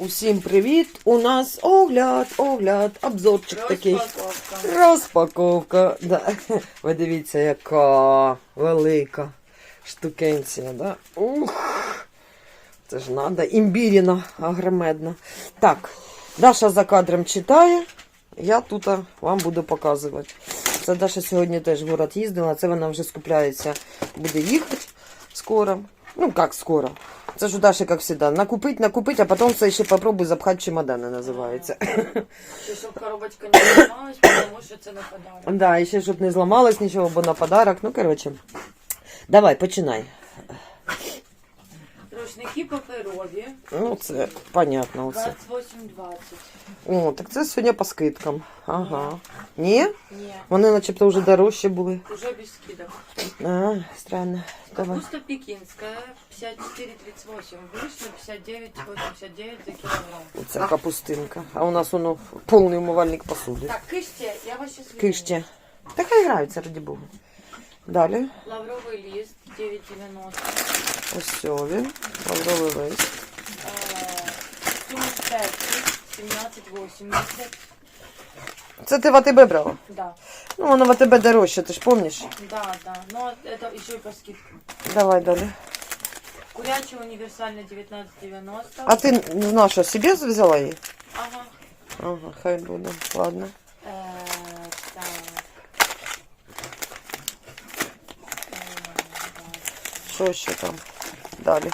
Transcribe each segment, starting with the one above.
Усім привіт! У нас огляд, огляд, обзорчик такий. Розпаковка. Да. Ви дивіться, яка велика штукенція, да? Ух. Це ж надо. Імбіріна агромедна. Так, Даша за кадром читає. Я тут вам буду показувати. Це Даша сьогодні теж в город їздила. Це вона вже скупляється, буде їхати скоро. Ну, як скоро. Це ж у Даші, як завжди, накупить, накупить, а потім це ще попробуй запхати в чемодани, називається. Ще щоб коробочка не зламалась, тому що це не подарунок. Да, і ще щоб не зламалось нічого, бо на подарок. Ну, коротше. Давай, починай. Рушники паперові. Ну, це понятно. Оце. 28,20. О, так це сьогодні по скидкам. Ага. Ні? Ні, Вони начебто вже дорожчі були. уже без скидок. А, странно. Давай. Капуста пекинская 54,38. Вышла 59,89 за килограмм. Це капустинка. А у нас воно повний умивальник посуди. Так, киште, я вас сейчас Кишті. Та хай граються, раді Богу. Далі. Лавровый лист 9,90. Ось все він. Лавровий лист. Э, Сумма перцев 17,80. Це ти в АТБ брала? Да, Ну, воно в АТБ дорожче, ти ж пам'ятаєш? да, да. Но это еще и по скидке. Давай далі. Курячий универсальный 19,90. А ти не знав, що собі взяла її? Ага. Ага, хай буде. Ладно. Э, так. Э, Що ще там? Далі.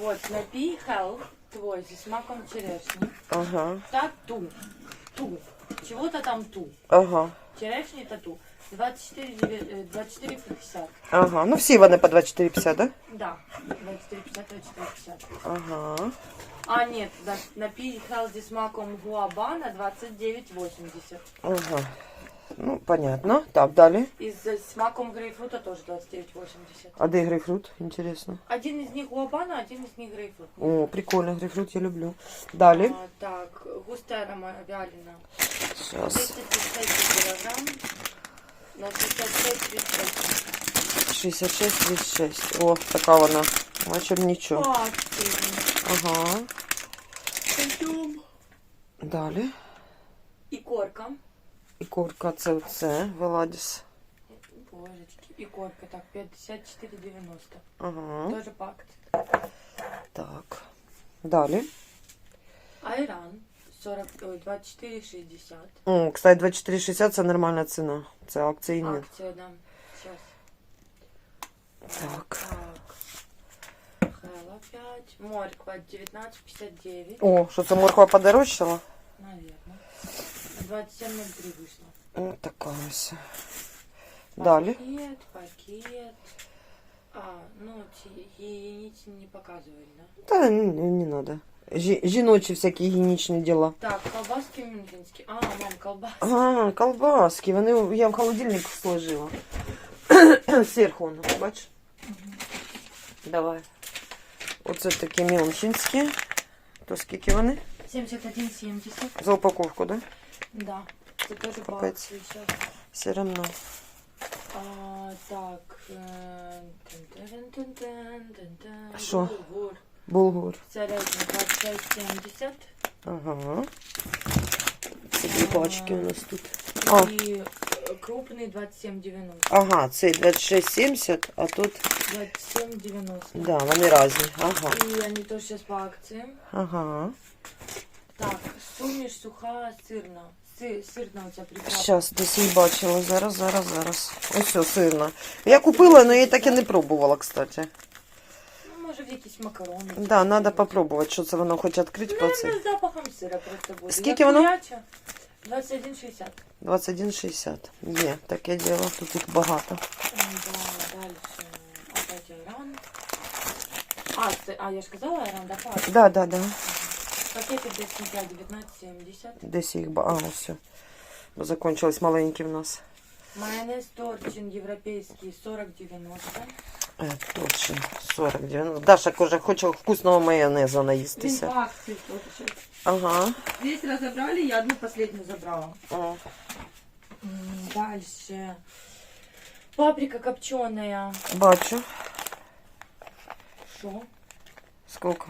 Вот, напій Health твой зі смаком черешні. Ага. Тату. Ту. Чего-то там ту. Ага. Черешні тату. 24, девя- э, 24,50. Ага. Ну всі вони по 24,50, да? Да. 24,50, 24,50. Ага. А, нет, да, напій Health зі смаком гуабана 29,80. Ага. Ну, понятно. Так, далі. І з смаком грейпфрута тоже 29,80. А де грейпфрут? Інтересно. Один из них гуабана, один из них грейпфрут. О, прикольно, грейпфрут я люблю. Далі. А, так, густая моя вялена. Зараз. 236 килограмм. На 66,36. 66, 36. О, така вона. Наче б нічого. Пасти. Ага. Пойдем. Далі. І корка. І корка це це, Веладіс. Божечки. І корка, так, 54,90. Ага. Тоже пакт. Так. Далі. Айран. 40, ой, 24,60. О, кстати, 24,60 це нормальна ціна. Це акційний. Акция, да. Сейчас. Так. Так. Хэл опять. Морква 19,59. О, що це морква подорожчала? Наверное. 27,03 вышло. О, така ось. Далі. Пакет, пакет. А, ну, ці гігієнічні не показывали, да? Та не, не надо. Жі- жіночі всякі гігієнічні діла. Так, колбаски мюнхенські. А, мам, колбаски. А, колбаски. Вони я в холодильник сложила. Зверху воно, бач. Давай. Оце такі мілчинські. То скільки вони? 71,70. За упаковку, да? Да. Це теж Капець. Все одно. А, так. е, тин-тин-тин-тин-тин-тин. Що? Булгур. Булгур. Середня 26,70. Ага. Це дві пачки у нас тут. А. І е, крупний 27,90. Ага, цей 26,70, а тут, 27,90. да, вони різні. Ага. І вони теж зараз по акції. Ага. Так, суміш суха сирна. Си, сирна оця приправа. Щас, десь її бачила. Зараз, зараз, зараз. Ось все, сирна. Я купила, але я так і не пробувала, кстати. Ну, може в якісь макарони. Да, надо попробувати, що це воно хоч відкрити по це. Наверное, з запахом сира просто буде. Скільки воно? 21,60. 21,60. Є, таке діло, тут їх багато. М, Да, дальше. Опять айран. А, це, а я ж казала айран, да, пак. Да, да, да. Пакети десь 19,70. Десь їх багато. А, ось все. Бо закончились маленькі в нас. Майонез торчин європейський 40,90. Е, точно, 40 90. Даша каже, хоче вкусного майонезу Він наїстися. по акції тут. Ага. Здесь разобрали, я одну последнюю забрала. О, М, Дальше. Паприка копченая. Бачу. Что? Скільки?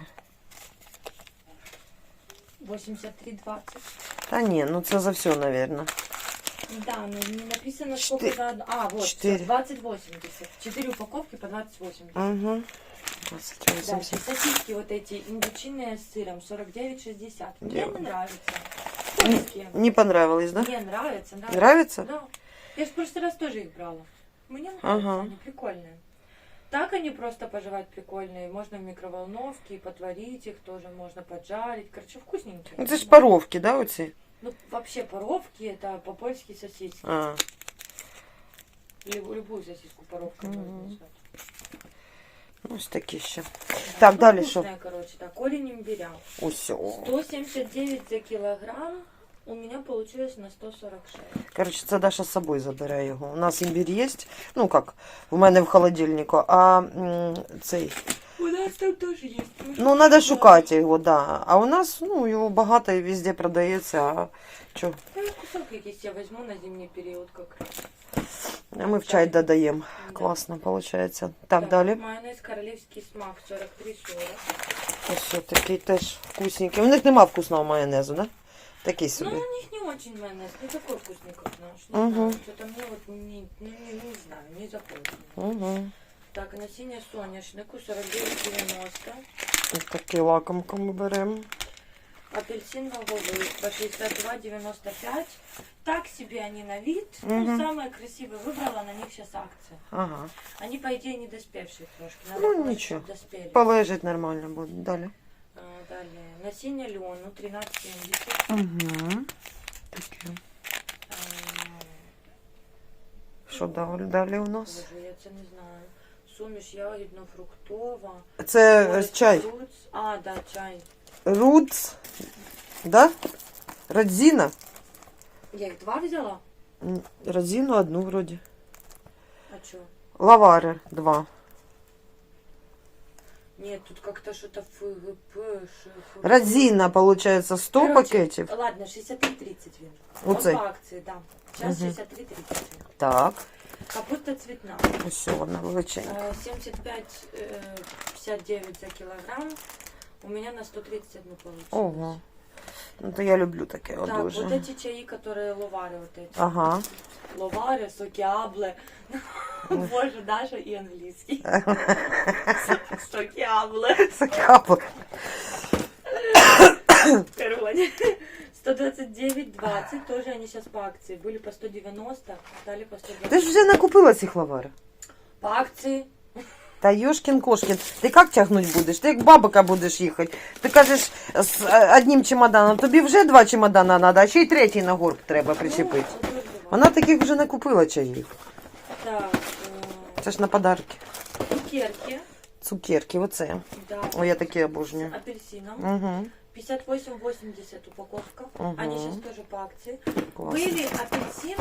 83,20. Та ні, ну це за все, наверное. Да, но не написано, Четы- сколько за одну. А, вот, четыре. всё, 20,80. Четыре упаковки по 20,80. Угу. Дальше сосиски вот эти индучиные с сыром 49,60. Мне Дело. не нравится. Польские. Не понравилось, да? Мне нравится, нравится. Нравится? Да. Я же в прошлый раз тоже их брала. Мне нравятся, Ага. они прикольные. Так они просто пожевать прикольные. Можно в микроволновке, и потворить их тоже можно поджарить. Короче, вкусненькие. Ну, це ж паровки, да, оці? Ну, вообще паровки это по-польски сосиски. А, Люб- любую сосиску паровкой Мгм. можно назвать. ну, ось такі ще. Да, Так, ну, далі що? вкусная, короче, так, корень имбиря. Усьо. 179 за килограмм. У меня получилось на 146. Коротше, це Даша з собою забере його. У нас імбір є, ну як, в мене в холодильнику, а м, цей, У нас там тоже есть. ну, треба шукати його, да. А у нас, ну, його багато і везде продається, а чо? Ну, кусок якийсь я возьму на зимний период как раз. А ми в чай додаємо. Да. Класно, виходить. Так, далі. Майонез королевский смак 43,40. Ось такий теж вкусненький. У них нема вкусного майонезу, да? Такий Ну, собі. у них не очень майонез, не такой вкусный, как наш. Не Мгм. знаю, что-то мне вот не, ну, не, не знаю, не заходит. Угу. Так, насіння соняшнику 49,90. Ось такий лакомку ми беремо. Апельсин ваговый по 62,95. Так себе они на вид. Мгм. Ну, самые красивые. Выбрала на них сейчас акция. Ага. Они, по идее, не доспевшие трошки. Надо Ну, было, ничего. чтоб Доспели. Полежить нормально буде. Далі. Далее. Насіння льону 13,70. Угу. Таке. А, Що далі, далі у нас? Боже, я це не знаю. Суміш ягідно-фруктова. Це е, чай. фрукт. А, да, чай. Рудс. Да? Родзина. Я їх два взяла? М, Родзину одну вроді. А чё? Лавари два. Нет, тут как-то что-то ФГП. Розина, получается, 100 Короче, пакетів. Ладно, 63,30 він. Оцей? Он по акції, да. Сейчас Мгм. 63,30. Так. Капуста цветна. Ось вона величенька. Э, 75, э, 59 за килограмм. У меня на 131 получилось. Ого. Ну, то я люблю таке от Так, дуже. вот эти чаи, которые ловары вот эти. Ага. Ловары, сокиабле. Боже, Даша и английский. Сокиабле. Закапок. Короче. 129,20. Тоже они сейчас по акции. Были по 190, стали по 120. Ти ж вже накупила цих лаварів. По акции. Та Йошкін Кошкін, ти як тягнуть будеш? Ти як бабика будеш їхати. Ти кажеш з е, одним чемоданом, тобі вже два чемодана треба, а ще й третій на горб треба причепити. Ну, вот давай. Вона таких вже накупила чаїв. Так, Це ж на подарки. э, цукерки. Цукерки, оце. Да. О, я такі обожнюю. Апельсином. Угу. 58,80 упаковка. Мгм. Они сейчас тоже по акции. Класно. Были апельсин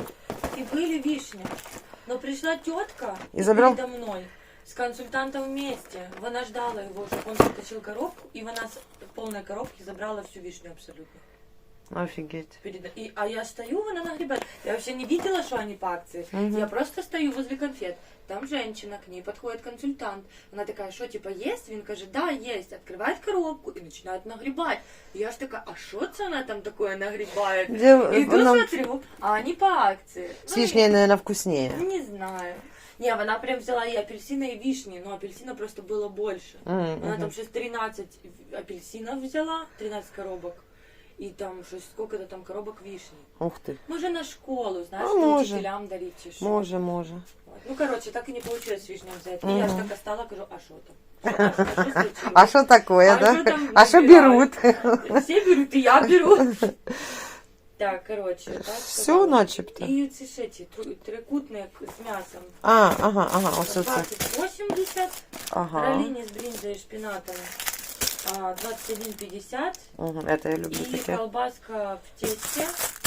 и были вишни. Но пришла тетка И забрал? передо мной с консультантом вместе. Вона ждала его, чтобы он затащил коробку, и вона с полной коробки забрала всю вишню абсолютно. Офігеть. Перед- И, а я стою, она нагребает. Я вообще не видела, что они по акции. Мгм. Я просто стою возле конфет. Там женщина, к ней подходит консультант. Она такая, что типа есть? Він каже, да, есть. Открывает коробку и начинает нагребать. И я ж такая, а что це она там такое нагребает? Де, Иду вона смотрю, а они по акции. з Ну, вишнею, наверное, вкусніє. Не знаю. Не, она прям взяла и апельсина, и вишни, но апельсина просто было больше. М, Она мгм. там сейчас 13 апельсинов взяла, 13 коробок. И там что сколько-то там коробок вишни. Ух ти. Може на школу, знаешь, А, ну, може. учителям дарить чи що. Може, може. Вот. Ну, короче, так и не получилось вишню взять. И Мгм. я ж так стала, кажу, а что там? А что- а что случилось? А що таке, А да? що там А що беруть? Все берут, и я беру. Так, короче. так. Все так. начебто. І оці ще ці трикутник з м'ясом. А, ага, ага, ось оце. 2080, Ага. раліні з брінзою і шпінатом 21,50 Угу, это я люблю і таке. колбаска в тесті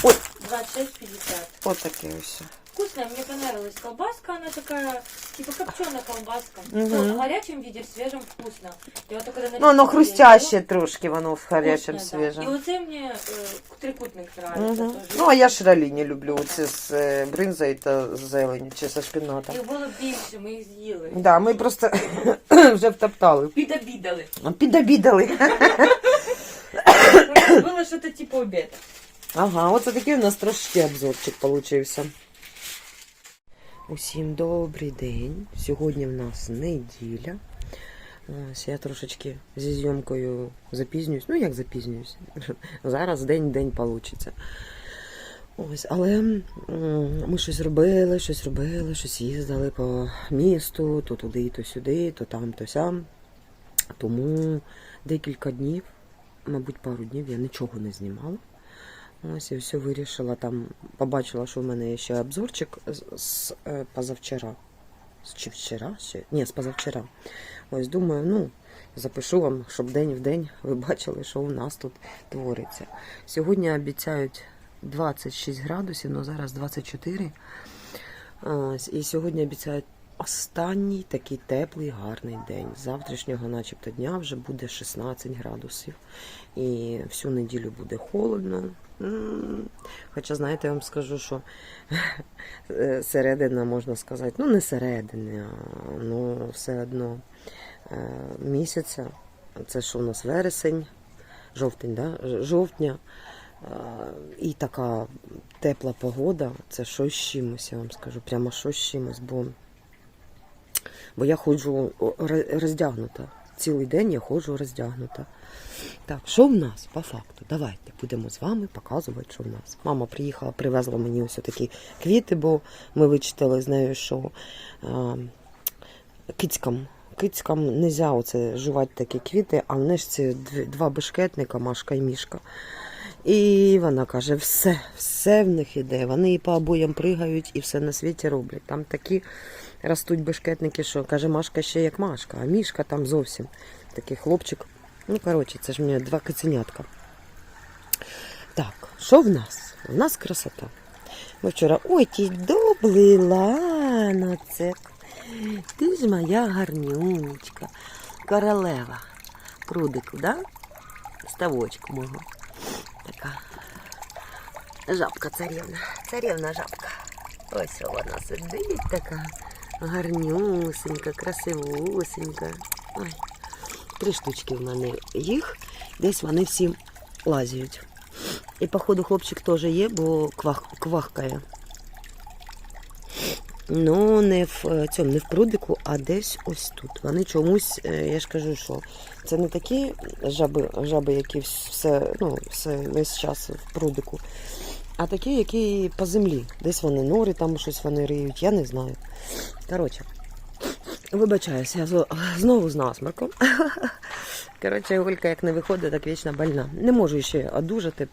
Ой. 26,50. Отаке ось. Вкусная, мне понравилась колбаска, она такая, типа копченая колбаска. Мгм. Ну, в горячем виде, в свежем вкусно. Я вот только когда на Ну, воно рецепте хрустяще трошки, воно в гарячому вкусное, да. И свіжому. вот это мне э, трикутник нравится Угу. тоже. Ну, а я ж раліні люблю, оці з е, бринзою та з зелені, чи зі шпінатом. Їх було більше, ми їх з'їли. Да, ми просто вже втоптали. Підобідали. Підобідали. Було сделала что-то типа обеда. Ага, оце такий у нас трошки обзорчик получився. Усім добрий день. Сьогодні в нас неділя. Ось я трошечки зі зйомкою запізнююсь. Ну, як запізнююсь? Зараз день-день получиться. Ось, але ми щось робили, щось робили, щось їздили по місту, то туди, то сюди, то там, то сям. Тому декілька днів, мабуть, пару днів я нічого не знімала. Ось і все вирішила там. Побачила, що в мене є ще обзорчик з, з е, позавчора. Чи вчора ще? Ні, з позавчора. Ось думаю, ну, запишу вам, щоб день в день ви бачили, що у нас тут твориться. Сьогодні обіцяють 26 градусів, але зараз 24. Ось, і сьогодні обіцяють останній такий теплий, гарний день. Завтрашнього, начебто, дня вже буде 16 градусів. І всю неділю буде холодно. Хоча, знаєте, я вам скажу, що е, середина, можна сказати, ну не середини, а ну все одно е, місяця. Це що у нас вересень, жовтень, да? Жовтня. Е, І така тепла погода, це щось чимось, я вам скажу, прямо щось чимось, бо, бо я ходжу роздягнута. Цілий день я ходжу роздягнута. Так, що в нас по факту? Давайте будемо з вами показувати, що в нас. Мама приїхала, привезла мені ось такі квіти, бо ми вичитали з нею, що а, кицькам, кицькам не можна жувати такі квіти, а вони ж ці два бешкетника, Машка і Мішка. І вона каже, все, все в них іде. Вони і по обоям пригають, і все на світі роблять. Там такі ростуть бешкетники, що каже, Машка ще як Машка, а Мішка там зовсім такий хлопчик. Ну, коротше, це ж мені два киценятка. Так, що в нас? У нас красота. Ми вчора. Ой, ті на це. Ти ж моя гарнюнечка, королева. Прудику, да? Ставочку мого. Така жабка царівна. Царівна жабка. Ось вона сидить така гарнюсенька, красивусенька. Ой. Три штучки в мене їх. Десь вони всі лазять. І, походу, хлопчик теж є, бо квах, квахкає. Ну, не в е, цьому, не в прудику, а десь ось тут. Вони чомусь, е, я ж кажу, що це не такі жаби, жаби які все, ну, все весь час в прудику, а такі, які по землі. Десь вони нори, там щось вони риють, я не знаю. Коротше, вибачаюся, я знову з насморком. Коротше, Олька як не виходить, так вічно больна. Не можу ще одужати.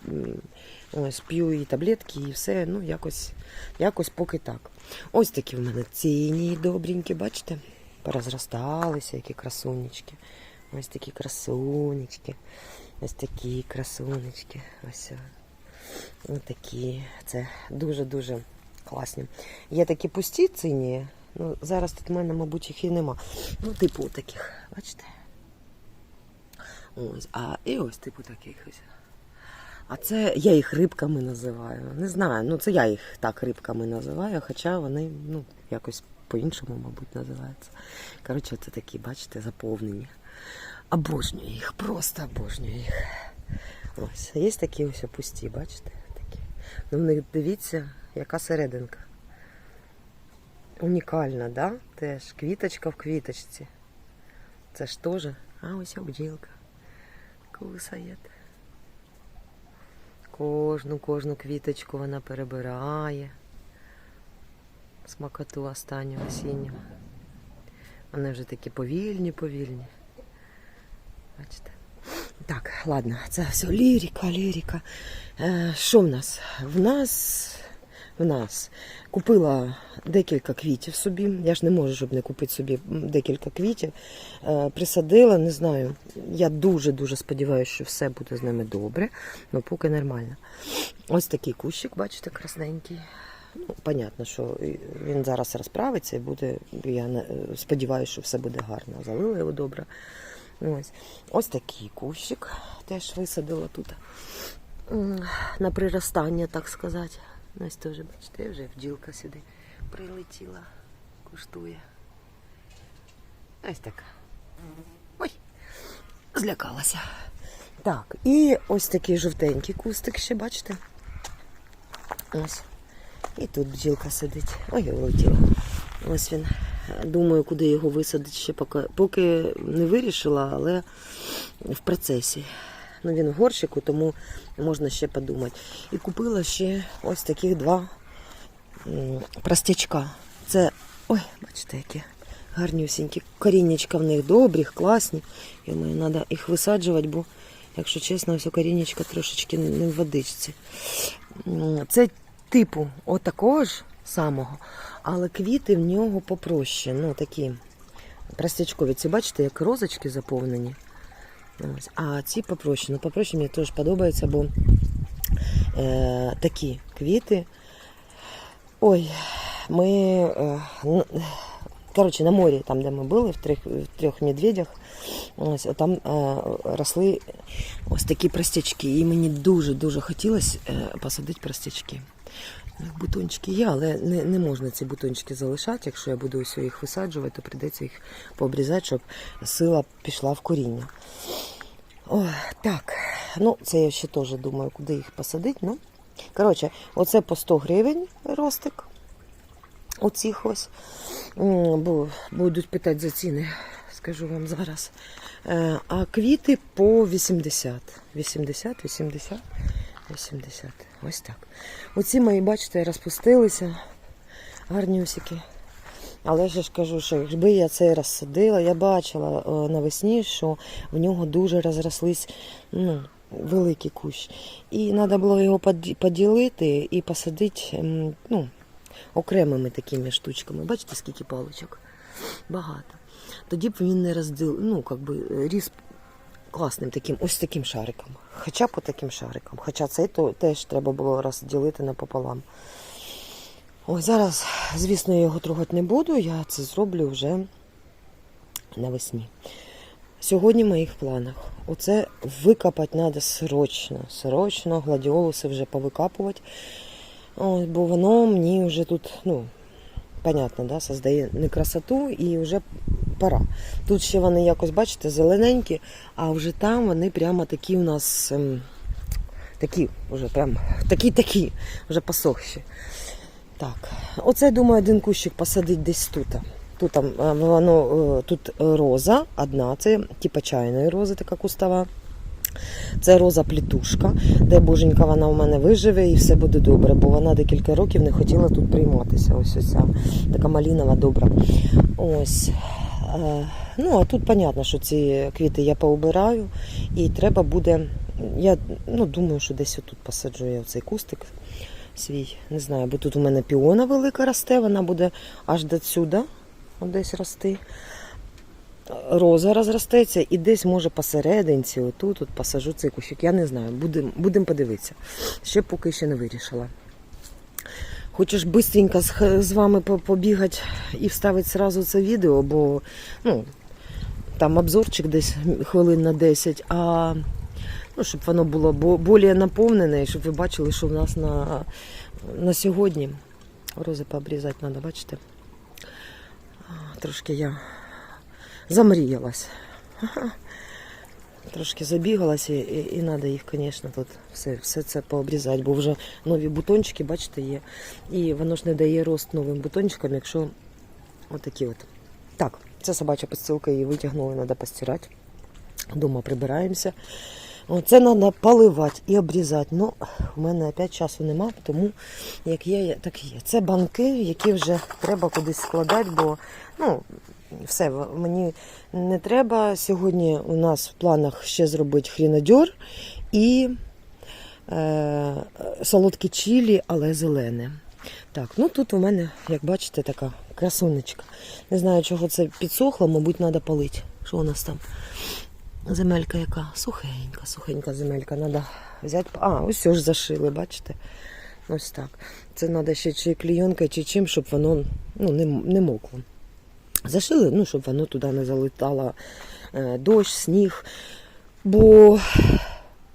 Ось п'ю і таблетки, і все. Ну, якось, якось поки так. Ось такі в мене ціні добренькі, бачите? Порозросталися, які красунечки. Ось такі красунечки. Ось такі красунечки. Ось. Такі. Це дуже-дуже класні. Є такі пусті цині. Ну, зараз тут в мене, мабуть, їх і нема. Ну, типу таких, бачите? Ось, а і ось типу таких ось. А це я їх рибками називаю. Не знаю, ну це я їх так рибками називаю, хоча вони ну, якось по-іншому, мабуть, називаються. Коротше, це такі, бачите, заповнені. Обожнюю їх, просто обожнюю їх. Ось, є такі ось пусті, бачите? Такі. Ну, в них дивіться, яка серединка. Унікальна, да? Теж квіточка в квіточці. Це ж теж. А ось бджілка. Кусає. Кожну, кожну квіточку вона перебирає. Смакоту останню осінню. Вони вже такі повільні, повільні. Бачите? Так, ладно, це все лірика, лірика. Е, що в нас? В нас. В нас купила декілька квітів собі. Я ж не можу, щоб не купити собі декілька квітів. Е, присадила, не знаю. Я дуже-дуже сподіваюся, що все буде з ними добре, але поки нормально. Ось такий кущик, бачите, красненький. Ну, понятно, що він зараз розправиться і буде. Я сподіваюся, що все буде гарно. Залила його добре. Ось. Ось такий кущик теж висадила тут. На приростання, так сказати. Ось теж, бачите, вже бджілка сюди прилетіла, куштує. Ось така. Ой, злякалася. Так, і ось такий жовтенький кустик ще, бачите? Ось. І тут бджілка сидить. Ой, улетіла. Ось він. Думаю, куди його висадити ще поки, поки не вирішила, але в процесі. Ну, він в горщику, тому можна ще подумати. І купила ще ось таких два простячка. Це, ой, бачите, які гарнюсінькі. Коріннячка в них добрі, класні. Я думаю, треба їх висаджувати, бо, якщо чесно, ось коріннячка трошечки не в водичці. Це типу отакого ж самого, але квіти в нього попроще. Ну, такі простячкові. Ці бачите, як розочки заповнені. Ось. А ці попроще. Ну, попроще мені теж подобається, бо е, такі квіти. Ой, ми. Е, коротше, на морі, там, де ми були, в трьох, в трьох медведях, ось, там е, росли ось такі простячки. І мені дуже-дуже хотілося е, посадити простячки. Бутончики є, але не, не можна ці бутончики залишати. Якщо я буду ось їх висаджувати, то прийдеться їх пообрізати, щоб сила пішла в коріння. О, так, ну це я ще теж думаю, куди їх посадити. Ну, коротше, оце по 100 гривень ростик. Оцих ось. Бо будуть питати за ціни, скажу вам зараз. Е, А квіти по 80. 80. 80, 80, 80. Ось так. Оці мої, бачите, розпустилися. Гарнюсики. Але ж я ж кажу, що якби я це розсадила, я бачила е, навесні, що в нього дуже розрослись ну, великий кущ. І треба було його поділити і посадити ну, окремими такими штучками. Бачите, скільки паличок? Багато. Тоді б він не розділ, ну, как би, е, ріс класним таким, ось таким шариком. Хоча б таким шариком. Хоча цей то теж треба було розділити напополам. Ой, зараз, звісно, я його трогати не буду, я це зроблю вже навесні. Сьогодні в моїх планах. Оце викопати треба срочно. Срочно, гладіолуси вже повикапувати. Ой, бо воно мені вже тут, ну, понятно, да, создає не красоту і вже пора. Тут ще вони якось, бачите, зелененькі, а вже там вони прямо такі у нас ем, такі, вже прям такі-такі, вже посохші. Так, оце, думаю, один кущик посадить десь тут. Тут, там, е, воно, е, тут роза одна, це типа чайної рози, така кустова. Це роза плітушка, де боженька вона у мене виживе і все буде добре, бо вона декілька років не хотіла тут прийматися. Ось оця така малінова добра. Ось. Ну, а тут понятно, що ці квіти я поубираю, і треба буде. Я ну, думаю, що десь отут посаджу я цей кустик свій. Не знаю, бо тут у мене піона велика росте, вона буде аж до сюди, десь рости. Роза розростеться і десь, може, посерединці, отут от посажу цей кущик. Я не знаю, будемо будем подивитися. Ще поки ще не вирішила. Хочу ж швидко з, вами побігати і вставити сразу це відео, бо ну, там обзорчик десь хвилин на 10, а ну, щоб воно було більш наповнене, щоб ви бачили, що в нас на, на сьогодні рози пообрізати треба, бачите? Трошки я замріялась. Трошки забігалася, і, і, треба їх, звісно, тут все, все це пообрізати, бо вже нові бутончики, бачите, є. І воно ж не дає рост новим бутончикам, якщо отакі от. Так, це собача підстилка, її витягнули, треба постирати. Дома прибираємося. Це треба поливати і обрізати. Ну, у мене опять часу нема, тому як є, так є. Це банки, які вже треба кудись складати, бо ну, все, мені не треба. Сьогодні у нас в планах ще зробити хрінадьор і е, солодкі чилі, але зелене. Так, ну тут у мене, як бачите, така красунечка. Не знаю, чого це підсохло, мабуть, треба полити. Що у нас там? Земелька яка? Сухенька, сухенька земелька. Треба взяти. А, ось ж зашили, бачите? Ось так. Це треба ще чи клійонкою, чи чим, щоб воно ну, не, не мокло. Зашили, ну, щоб воно туди не залетало е, дощ, сніг. Бо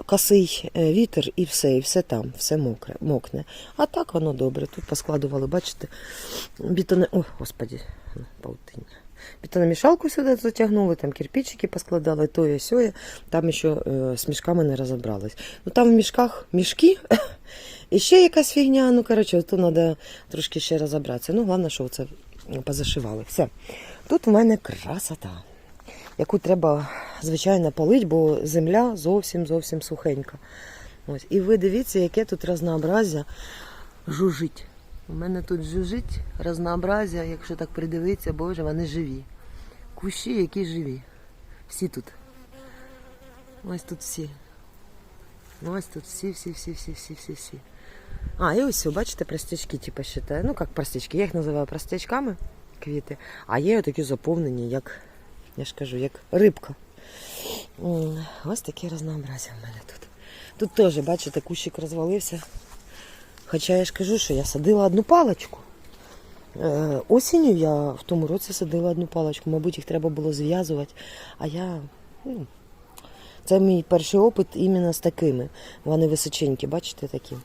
косий е, вітер і все, і все там, все мокре, мокне. А так воно добре. Тут поскладували, бачите, бітони. О, господі, паутиння. Пітономішалку сюди затягнули, там кирпичики поскладали, то і сьоє. Там ще е, з мішками не розібрались. Ну там в мішках мішки, і ще якась фігня. Ну, коротше, тут треба трошки ще розібратися. Ну, головне, що це позашивали. Все. Тут в мене красота, яку треба, звичайно, полити, бо земля зовсім зовсім сухенька. Ось. І ви дивіться, яке тут разнообразя жужить. У мене тут жужить разнообразя, якщо так придивитися, боже, вони живі. Кущі, які живі. Всі тут. Ось тут всі. Ось тут всі, всі, всі, всі, всі, всі, всі. А, і ось, бачите, простячки, типу, считаю. Ну, як простячки, я їх називаю простячками, квіти. А є такі заповнені, як, я ж кажу, як рибка. Ось таке разнообразя в мене тут. Тут теж, бачите, кущик розвалився. Хоча я ж кажу, що я садила одну паличку. Е, осінню я в тому році садила одну паличку. Мабуть, їх треба було зв'язувати. А я. Ну, це мій перший опит іменно з такими. Вони височенькі, бачите, такі.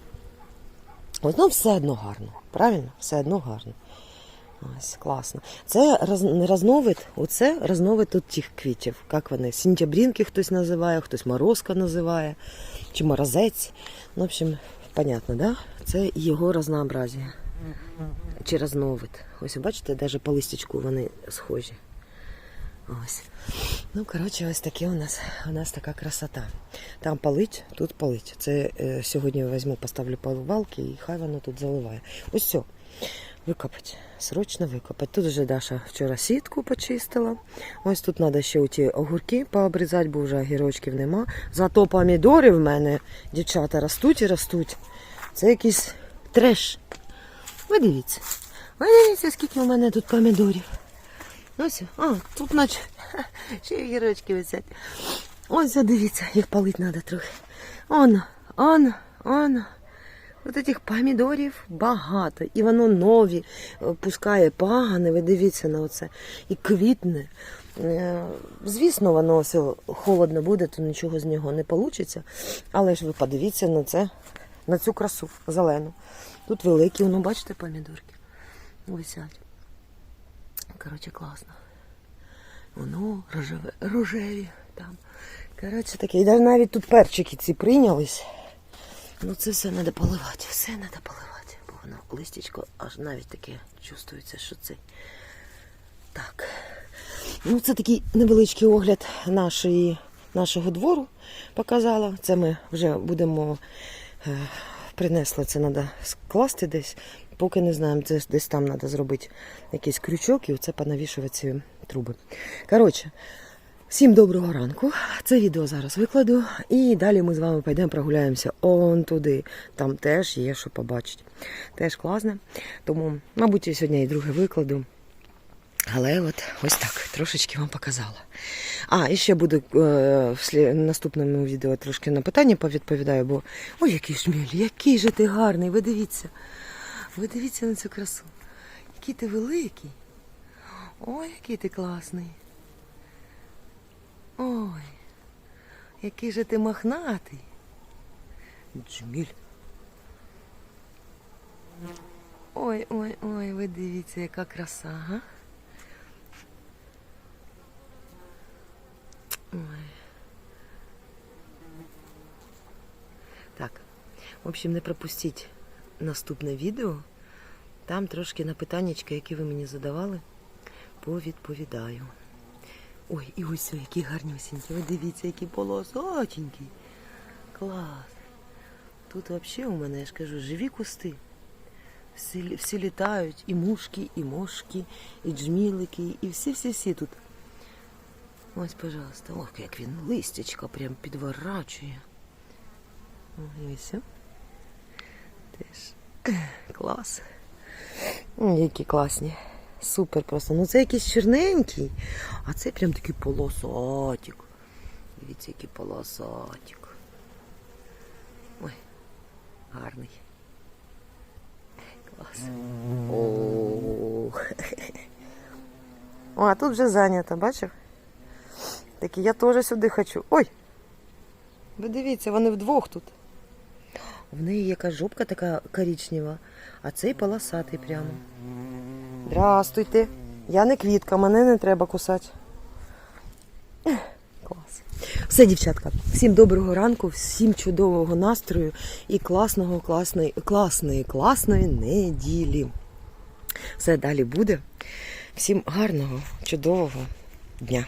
Ось, ну, все одно гарно. Правильно? Все одно гарно. Ось, класно. Це роз, розновид, оце розновид тут тих квітів. Як вони? Сінтябрінки хтось називає, хтось морозка називає, чи морозець. Ну, в общем, понятно, да? Це його разнообразие. Чи розновид. Ось бачите, навіть по листячку вони схожі. Ось. Ну, коротше, ось таке у нас, у нас така красота. Там палить, тут палить. Це е, сьогодні візьму, поставлю поливалки і хай воно тут заливає. Ось все. Викопати. Срочно викопати. Тут вже Даша вчора сітку почистила. Ось тут треба ще ті огурки пообрізати, бо вже огірочків нема. Зато помідори в мене, дівчата, ростуть і ростуть. Це якийсь треш. Ви дивіться. Ви дивіться, скільки у мене тут помідорів. Ось, а, тут наче ще й огірочки висять. Ось, дивіться, їх палити треба трохи. Он, он, он. От этих помідорів багато. І воно нові, пускає пагани, ви дивіться на оце. І квітне. Е, Звісно, воно все холодно буде, то нічого з нього не вийде. Але ж ви подивіться на це, на цю красу зелену. Тут великі, воно, бачите, помідорки. Висять. Коротше, класно. Воно рожеве, рожеві там. Коротше таке. І навіть тут перчики ці прийнялись. Ну це все треба поливати, все треба поливати. Бо воно листячко аж навіть таке чувствується, що це. Так. Ну, це такий невеличкий огляд нашої, нашого двору показала. Це ми вже будемо принесли, це треба скласти десь. Поки не знаємо, це десь там треба зробити якийсь крючок і оце понавішувати ці труби. Коротше, всім доброго ранку. Це відео зараз викладу. І далі ми з вами підемо прогуляємося он туди. Там теж є що побачити. Теж класне. Тому, мабуть, я сьогодні і друге викладу. Але от ось так, трошечки вам показала. А, і ще буду е, в наступному відео трошки на питання повідповідаю, бо ой, який шміль, який же ти гарний, ви дивіться. Ви дивіться на цю красу. Який ти великий. Ой, який ти класний. Ой, який же ти мохнатий. Джміль. Ой, ой, ой, ви дивіться, яка краса, га? Ой. Так. В общем, не пропустіть наступне відео. Там трошки на питаннячка, які ви мені задавали, повідповідаю. Ой, і ось які гарнюсінькі. Ви дивіться, які полосатенькі. Клас. Тут взагалі у мене, я ж кажу, живі кусти. Всі, всі літають, і мушки, і мошки, і джмілики, і всі-всі-всі тут. Ось, пожалуйста. Ох, як він листячка прям підворачує. Все. Теж клас. Які класні. Супер просто. Ну це якийсь чорненький, а це прям такий полосатик. Дивіться, який полосатик. Ой, гарний. Клас. О, а тут вже зайнято, бачив? Такі я теж сюди хочу. Ой! Ви дивіться, вони вдвох тут. В неї яка жопка така коричнева, а цей полосатий прямо. Здравствуйте. Я не квітка, мене не треба кусати. Клас. Все, дівчатка, всім доброго ранку, всім чудового настрою і класного, класної, класної, класної неділі. Все далі буде. Всім гарного, чудового дня.